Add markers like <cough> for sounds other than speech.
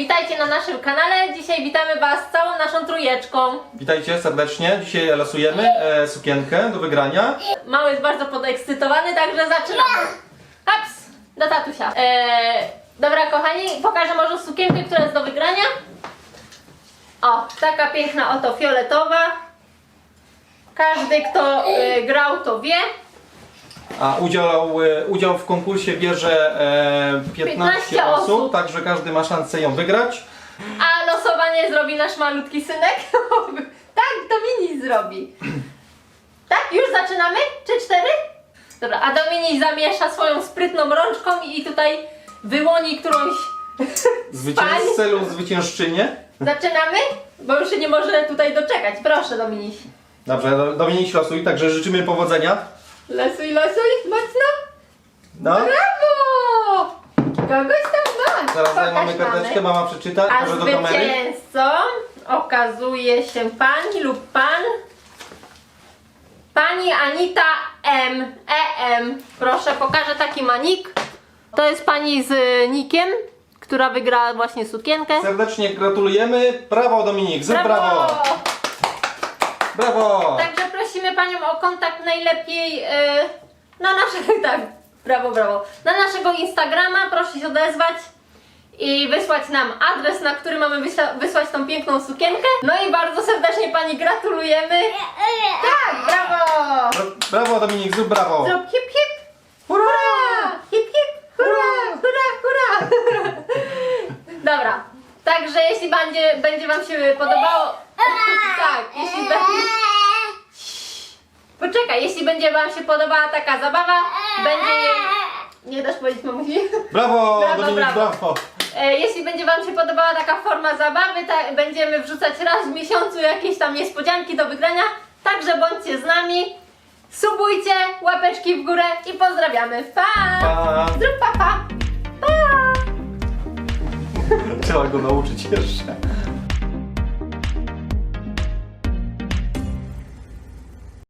witajcie na naszym kanale. Dzisiaj witamy Was całą naszą trójeczką. Witajcie serdecznie. Dzisiaj losujemy e, sukienkę do wygrania. Mały jest bardzo podekscytowany, także zaczynamy. Haps, do tatusia. Eee, dobra, kochani, pokażę może sukienkę, która jest do wygrania. O, taka piękna, oto fioletowa. Każdy, kto e, grał, to wie. A udział, e, udział w konkursie bierze e, 15, 15 osób, osób. także każdy ma szansę ją wygrać. A losowanie zrobi nasz malutki synek. <laughs> tak, Dominik zrobi. Tak, już zaczynamy? Czy cztery? Dobra, a Dominik zamiesza swoją sprytną rączką i tutaj wyłoni którąś. <laughs> Zwycięzcę lub zwyciężczynię. Zaczynamy? Bo już się nie może tutaj doczekać. Proszę, Dominik. Dobrze, do- Dominik losuj, także życzymy powodzenia. Losuj, losuj, mocno. No, Brawo! Kogoś tam ma. zaraz Pokaż mamy karteczkę, mama przeczyta. A Może do kamery. zwycięzcą okazuje się pani lub pan pani Anita M. EM. Proszę, pokażę taki ma nick. To jest pani z nikiem, która wygrała właśnie sukienkę. Serdecznie gratulujemy. Brawo Dominik, zrób brawo. Brawo. Także prosimy o kontakt najlepiej e, na naszego, <laughs> tak, brawo, brawo, na naszego Instagrama, proszę się odezwać i wysłać nam adres, na który mamy wysła- wysłać tą piękną sukienkę. No i bardzo serdecznie pani gratulujemy. Tak, brawo! Bra- Brawo Dominik, zrób brawo. Zrób hip hip! Hurra! Hip hip! Hurra! Hurra! Hurra! <laughs> Dobra, także jeśli będzie, będzie wam się podobało... <laughs> Tak. Jeśli będzie wam się podobała taka zabawa, będzie jej... Nie dasz powiedzieć mamusi? Brawo, <laughs> Brawo, Dominik, brawo. brawo. E, Jeśli będzie Wam się podobała taka forma zabawy, ta, będziemy wrzucać raz w miesiącu jakieś tam niespodzianki do wygrania. Także bądźcie z nami. Subujcie, łapeczki w górę i pozdrawiamy. Pa! Pa. Zrób papa! Pa! Trzeba go nauczyć jeszcze.